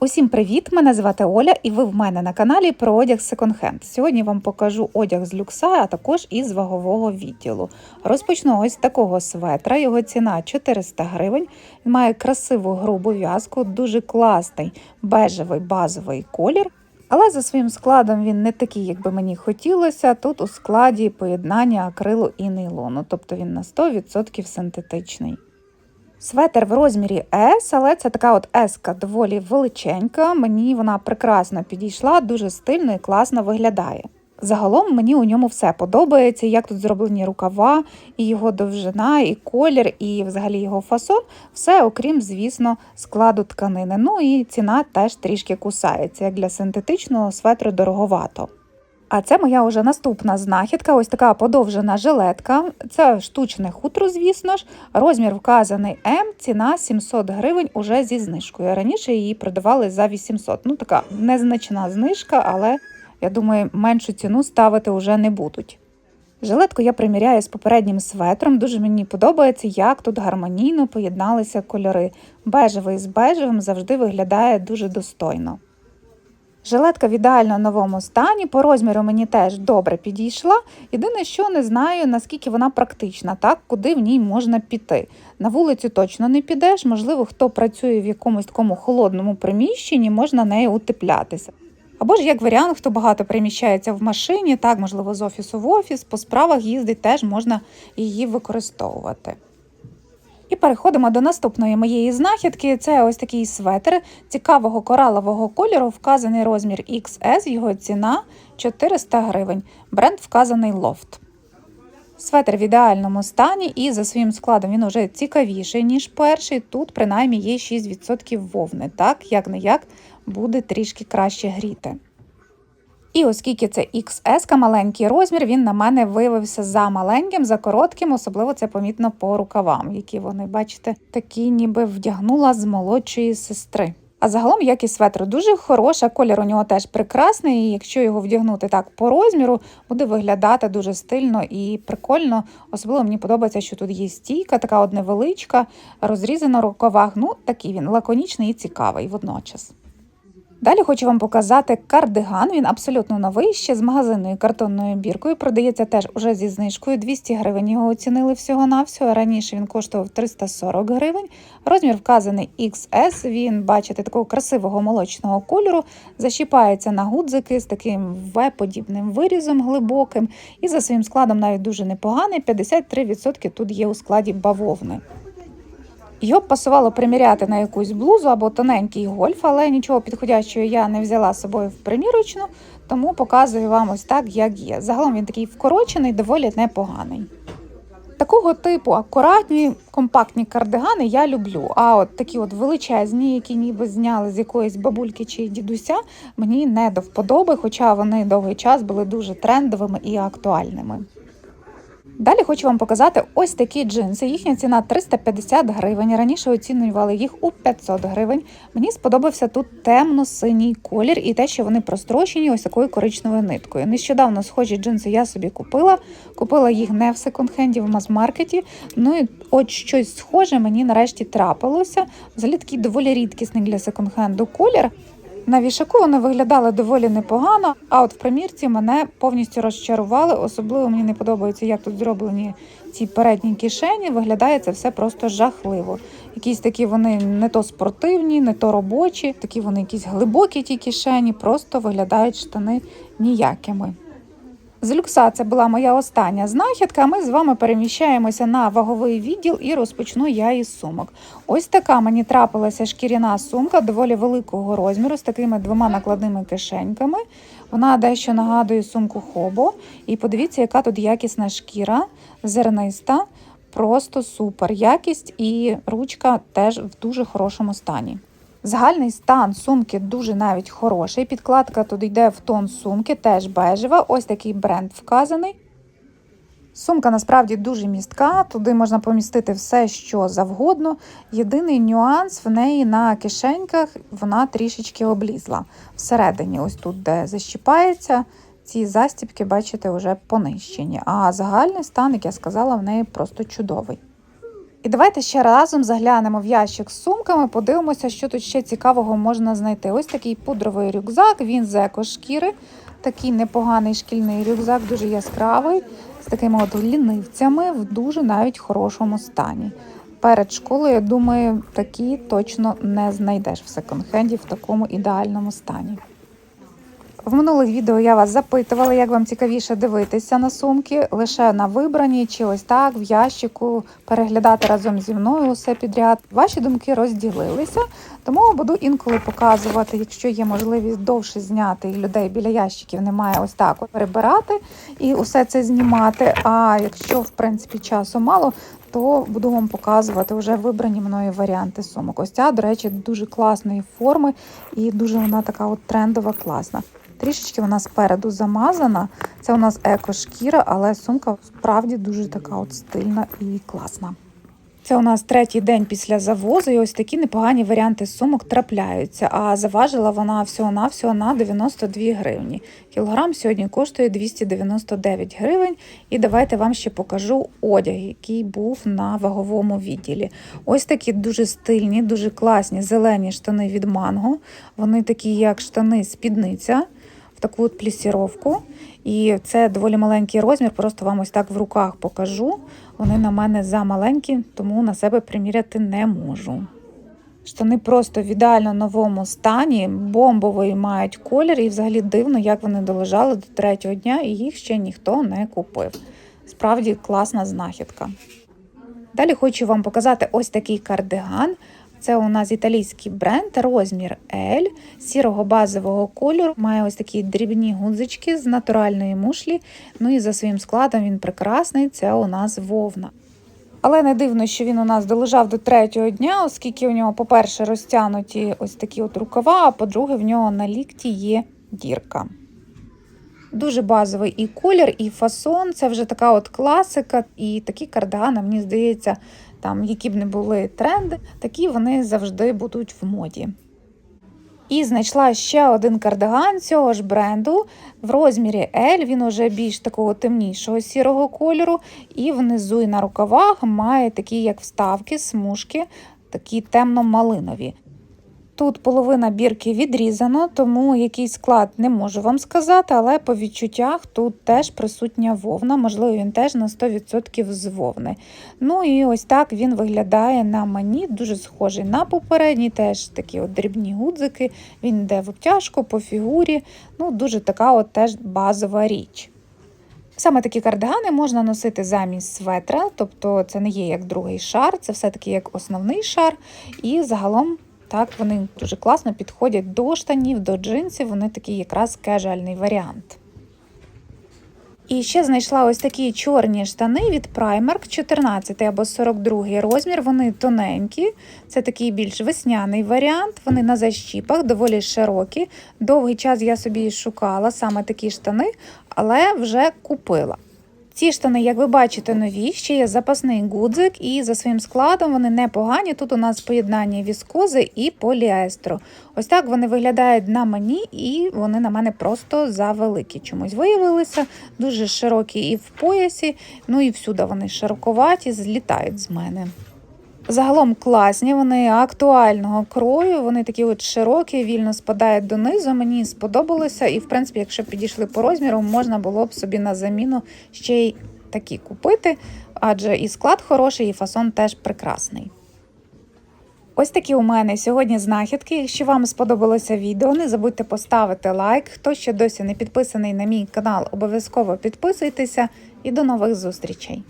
Усім привіт! Мене звати Оля, і ви в мене на каналі про одяг секонд-хенд. Сьогодні вам покажу одяг з люкса, а також із вагового відділу. Розпочну ось з такого светра. Його ціна 400 гривень. Він має красиву грубу в'язку, дуже класний бежевий базовий колір. Але за своїм складом він не такий, як би мені хотілося. Тут у складі поєднання акрилу і нейлону, тобто він на 100% синтетичний. Светер в розмірі S, але це така от S доволі величенька. Мені вона прекрасно підійшла, дуже стильно і класно виглядає. Загалом мені у ньому все подобається, як тут зроблені рукава, і його довжина, і колір, і взагалі його фасон. Все, окрім, звісно, складу тканини. Ну і ціна теж трішки кусається. Як для синтетичного светру дороговато. А це моя вже наступна знахідка, ось така подовжена жилетка. Це штучне хутро, звісно ж. Розмір вказаний М, ціна 700 гривень уже зі знижкою. Раніше її продавали за 800. Ну, така незначна знижка, але я думаю, меншу ціну ставити вже не будуть. Жилетку я приміряю з попереднім светром. Дуже мені подобається, як тут гармонійно поєдналися кольори. Бежевий з бежевим завжди виглядає дуже достойно. Жилетка в ідеально новому стані, по розміру мені теж добре підійшла. Єдине, що не знаю, наскільки вона практична, так, куди в ній можна піти. На вулицю точно не підеш, можливо, хто працює в якомусь такому холодному приміщенні, можна нею утеплятися. Або ж як варіант, хто багато переміщається в машині, так, можливо, з офісу в офіс, по справах їздить, теж можна її використовувати. І переходимо до наступної моєї знахідки. Це ось такий светр цікавого коралового кольору, вказаний розмір XS, його ціна 400 гривень. Бренд вказаний Loft. Светр в ідеальному стані і за своїм складом він уже цікавіший, ніж перший. Тут, принаймні, є 6% вовни. Так, як не як, буде трішки краще гріти. І оскільки це XS, маленький розмір, він на мене виявився за маленьким, за коротким, особливо це помітно по рукавам, які вони, бачите, такі ніби вдягнула з молодшої сестри. А загалом якість светру дуже хороша, колір у нього теж прекрасний, і якщо його вдягнути так по розміру, буде виглядати дуже стильно і прикольно. Особливо мені подобається, що тут є стійка, така от невеличка, розрізана в рукавах. Ну, такий він лаконічний і цікавий водночас. Далі хочу вам показати кардиган. Він абсолютно новий, ще з магазинною картонною біркою. Продається теж уже зі знижкою. 200 гривень його оцінили всього-навсього. Раніше він коштував 340 гривень. Розмір вказаний XS. Він, бачите, такого красивого молочного кольору. Защіпається на гудзики з таким В-подібним вирізом глибоким. І за своїм складом навіть дуже непоганий. 53% тут є у складі бавовни. Його б пасувало приміряти на якусь блузу або тоненький гольф, але нічого підходящого я не взяла з собою в примірочну, тому показую вам ось так, як є. Загалом він такий вкорочений, доволі непоганий. Такого типу акуратні, компактні кардигани я люблю. А от такі от величезні, які ніби зняли з якоїсь бабульки чи дідуся, мені не до вподоби, хоча вони довгий час були дуже трендовими і актуальними. Далі хочу вам показати ось такі джинси. Їхня ціна 350 гривень. Раніше оцінювали їх у 500 гривень. Мені сподобався тут темно-синій колір і те, що вони прострочені ось такою коричневою ниткою. Нещодавно схожі джинси я собі купила. Купила їх не в секонд-хенді, в мас-маркеті. Ну і от щось схоже мені нарешті трапилося. Взагалі такий доволі рідкісний для секонд-хенду колір. На вішаку вони виглядали доволі непогано, а от в примірці мене повністю розчарували. Особливо мені не подобається, як тут зроблені ці передні кишені. Виглядає це все просто жахливо. Якісь такі вони не то спортивні, не то робочі, такі вони якісь глибокі ті кишені, просто виглядають штани ніякими. З люкса це була моя остання знахідка. Ми з вами переміщаємося на ваговий відділ і розпочну я із сумок. Ось така мені трапилася шкіряна сумка доволі великого розміру з такими двома накладними кишеньками. Вона дещо нагадує сумку Хобо. І подивіться, яка тут якісна шкіра, зерниста, просто супер якість, і ручка теж в дуже хорошому стані. Загальний стан сумки дуже навіть хороший. Підкладка тут йде в тон сумки, теж бежева. Ось такий бренд вказаний. Сумка насправді дуже містка, туди можна помістити все, що завгодно. Єдиний нюанс в неї на кишеньках вона трішечки облізла. Всередині, ось тут, де защіпається, ці застібки, бачите, вже понищені. А загальний стан, як я сказала, в неї просто чудовий. І давайте ще разом заглянемо в ящик з сумками, подивимося, що тут ще цікавого можна знайти. Ось такий пудровий рюкзак, він з екошкіри. Такий непоганий шкільний рюкзак, дуже яскравий, з такими от лінивцями в дуже навіть хорошому стані. Перед школою, я думаю, такі точно не знайдеш в секонд-хенді в такому ідеальному стані. В минулих відео я вас запитувала, як вам цікавіше дивитися на сумки, лише на вибрані чи ось так в ящику переглядати разом зі мною усе підряд. Ваші думки розділилися, тому буду інколи показувати, якщо є можливість довше зняти і людей біля ящиків немає ось так перебирати і усе це знімати. А якщо в принципі часу мало, то буду вам показувати вже вибрані мною варіанти сумок. Ось ця, до речі, дуже класної форми і дуже вона така от трендова, класна. Трішечки вона спереду замазана. Це у нас еко-шкіра, але сумка справді дуже така от стильна і класна. Це у нас третій день після завозу, і ось такі непогані варіанти сумок трапляються. А заважила вона всього-навсього на 92 гривні. Кілограм сьогодні коштує 299 гривень. І давайте вам ще покажу одяг, який був на ваговому відділі. Ось такі дуже стильні, дуже класні зелені штани від манго. Вони такі, як штани спідниця. В таку от плісіровку. І це доволі маленький розмір, просто вам ось так в руках покажу. Вони на мене замаленькі, тому на себе приміряти не можу. Штани просто в ідеально новому стані, бомбовий мають колір, і взагалі дивно, як вони долежали до третього дня, і їх ще ніхто не купив. Справді класна знахідка. Далі хочу вам показати ось такий кардиган. Це у нас італійський бренд, розмір L, сірого базового кольору. Має ось такі дрібні гудзички з натуральної мушлі. Ну і за своїм складом він прекрасний. Це у нас вовна. Але не дивно, що він у нас долежав до третього дня, оскільки у нього, по-перше, розтягнуті ось такі от рукава, а по-друге, в нього на лікті є дірка. Дуже базовий і колір, і фасон. Це вже така от класика, і такі кардигани, мені здається, там, які б не були тренди, такі вони завжди будуть в моді. І знайшла ще один кардиган цього ж бренду в розмірі L. Він уже більш такого темнішого сірого кольору. І внизу і на рукавах має такі, як вставки, смужки, такі темно-малинові. Тут половина бірки відрізано, тому який склад не можу вам сказати, але по відчуттях тут теж присутня вовна, можливо, він теж на 100% з вовни. Ну і ось так він виглядає на мені, дуже схожий на попередній, теж такі от дрібні гудзики, він йде в обтяжку по фігурі. Ну, Дуже така от теж базова річ. Саме такі кардигани можна носити замість светра, тобто це не є як другий шар, це все-таки як основний шар. І загалом так, вони дуже класно підходять до штанів, до джинсів, вони такий якраз кежуальний варіант. І ще знайшла ось такі чорні штани від Primark 14 або 42 розмір. Вони тоненькі, це такий більш весняний варіант. Вони на защіпах, доволі широкі. Довгий час я собі шукала саме такі штани, але вже купила. Ці штани, як ви бачите, нові, ще є запасний гудзик, і за своїм складом вони непогані. Тут у нас поєднання віскози і поліестру. Ось так вони виглядають на мені, і вони на мене просто завеликі. Чомусь виявилися, дуже широкі і в поясі, ну і всюди вони широковаті, злітають з мене. Загалом класні, вони актуального крою, вони такі от широкі, вільно спадають донизу. Мені сподобалося, і, в принципі, якщо підійшли по розміру, можна було б собі на заміну ще й такі купити, адже і склад хороший, і фасон теж прекрасний. Ось такі у мене сьогодні знахідки. Якщо вам сподобалося відео, не забудьте поставити лайк. Хто ще досі не підписаний на мій канал, обов'язково підписуйтеся і до нових зустрічей!